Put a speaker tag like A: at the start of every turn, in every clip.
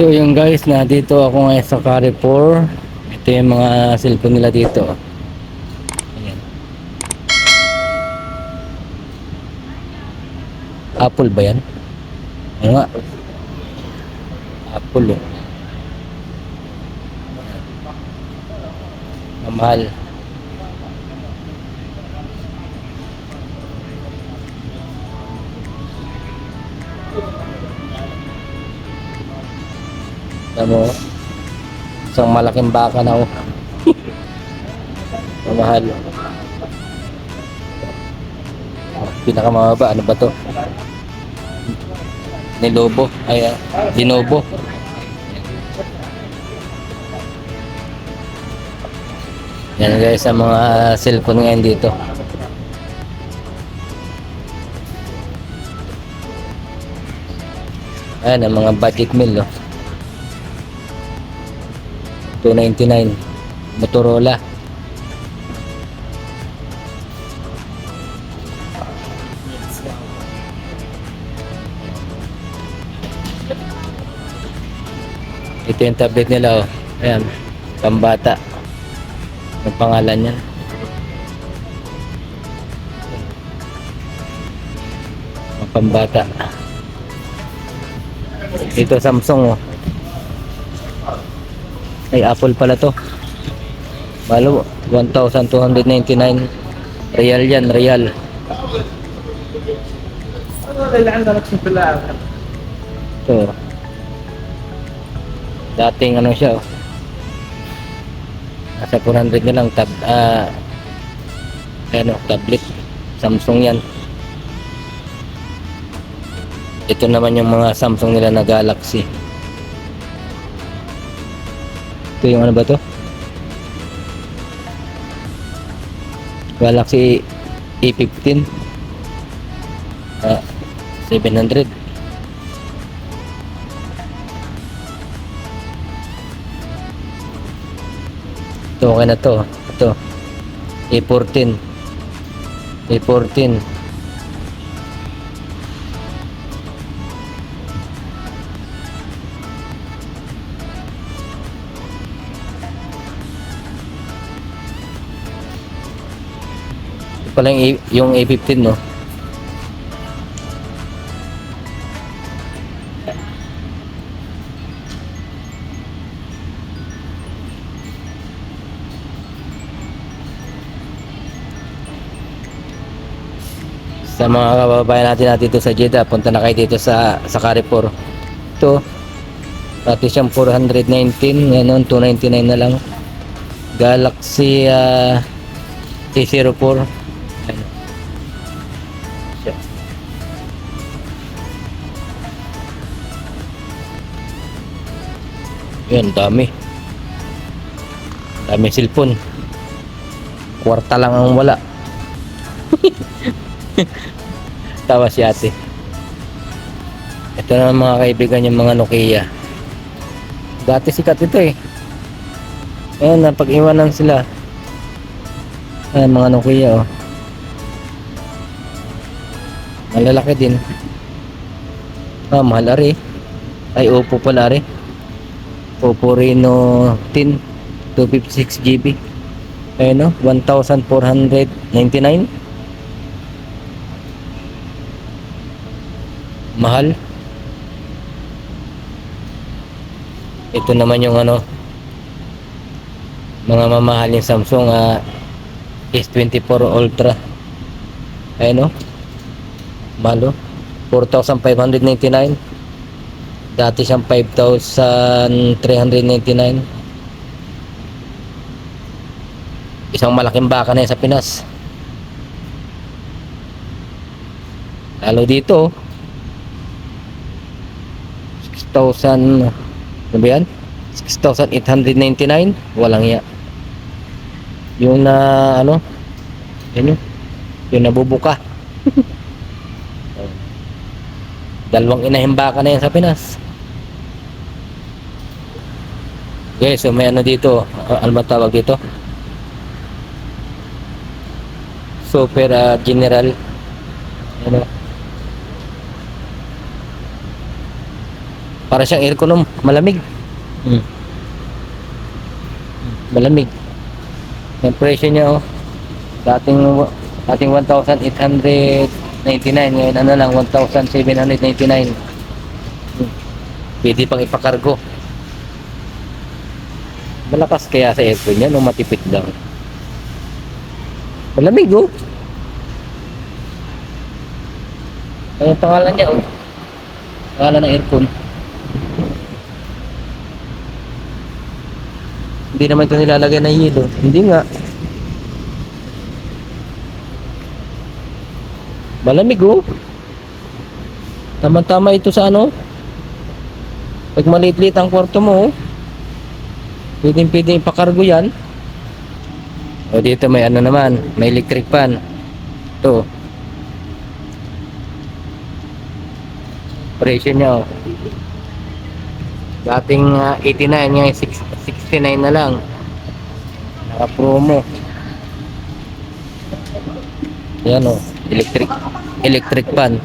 A: So yung guys, na dito ako ngayon sa Carrefour. Ito yung mga cellphone nila dito. Ayan. Apple ba yan? Ano nga? Apple oh. Mamahal. Ano? Isang malaking baka na oh. Mamahal. Pinakamababa, ano ba to? Nilobo. Ay, ah, Dinobo. Yan guys, sa mga cellphone ngayon dito. Ayan, ang mga budget meal, oh. 299 Motorola. Ito yung tablet nila oh. Ayan pambata. Ang pangalan yan Ang pambata. Ito Samsung oh ay, Apple pala to. Malo, 1,299. Real yan, real. Ito. Dating ano siya, oh. Nasa 400 na lang, tab, ah, ano, tablet. Samsung yan. Ito naman yung mga Samsung nila na Galaxy. Ito yung ano ba to? Galaxy A15 ah, 700 Ito okay na to. Ito A14 A14 pala yung, A- yung A15 no sa mga kababayan natin na dito sa Jeddah, punta na kayo dito sa sa Carrefour. Ito, dati siyang 419, ngayon 299 na lang. Galaxy ah, A04. Siya. Yan, dami. Dami cellphone. Kwarta lang ang wala. Tawa si ate. Ito na mga kaibigan yung mga Nokia. Dati sikat ito eh. Ayan, napag-iwanan sila. Ayan, mga Nokia oh. Malalaki din. Ah, mahal ari. Ay, Oppo pala ari. Oppo Reno 10 256 GB. Ayun oh, 1,499. mahal. Ito naman yung ano mga mamahaling Samsung ah, S24 Ultra. Ayun oh. Malo. 4,599. Dati siyang 5,399. Isang malaking baka na yan sa Pinas. Lalo dito, oh. 6,000 ano ba yan? 6,899 walang iya yung na ano yun yun yung nabubuka dalawang inahimbaka na yan sa Pinas okay so may ano dito uh, ano ba tawag dito super ah, general ano Para siyang aircon malamig. Hmm. Malamig. Yung presyo niya oh. Dating dating 1,899 ngayon ano lang 1,799. Hmm. Pwede pang ipakargo. Malakas kaya sa aircon niya no matipid lang. Malamig oh. Yung pangalan niya oh? Pangalan ng aircon. Hindi naman ito nilalagay ng yelo. Hindi nga. Malamig oh. Tama-tama ito sa ano. Pag maliit-liit ang kwarto mo oh. Pwedeng pwedeng ipakargo yan. O dito may ano naman. May electric fan. Ito. Presyo niya oh. Dating ah, 89 ngayon 6 69 na lang. Naka promo. Yan oh, electric electric fan.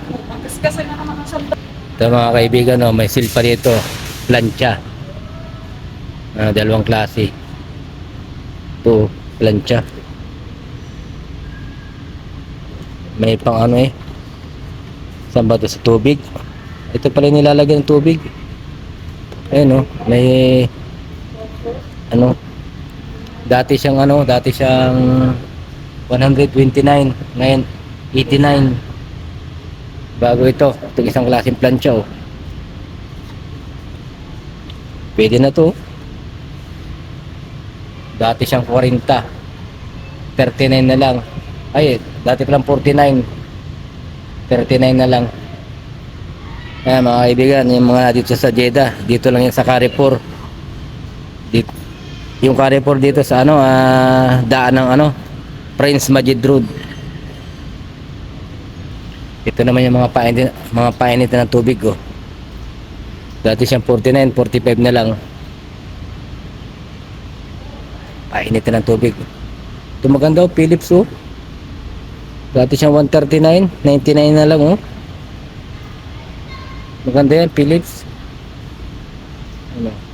A: Ito mga kaibigan oh, may silpa dito, plancha. Ah, dalawang klase. Ito, plancha. May pang ano eh. Saan ba ito? Sa tubig. Ito pala yung nilalagay ng tubig. Ayun oh, may ano dati siyang ano dati siyang 129 ngayon 89 bago ito itong isang klaseng plancha oh. Pwede na to dati siyang 40 39 na lang. Ay dati palang 49 39 na lang. Ayan mga kaibigan, yung mga dito sa Jeddah, dito lang yan sa Carrefour. Dito, yung Carrefour dito sa ano, ah, daan ng ano, Prince Majid Road. Ito naman yung mga painit, mga painit ng tubig ko. Dati siyang 49, 45 na lang. Painit ng tubig. Ito maganda oh, Philips oh. Dati siyang 139, 99 na lang oh. Maganda yan, Philips. Ano?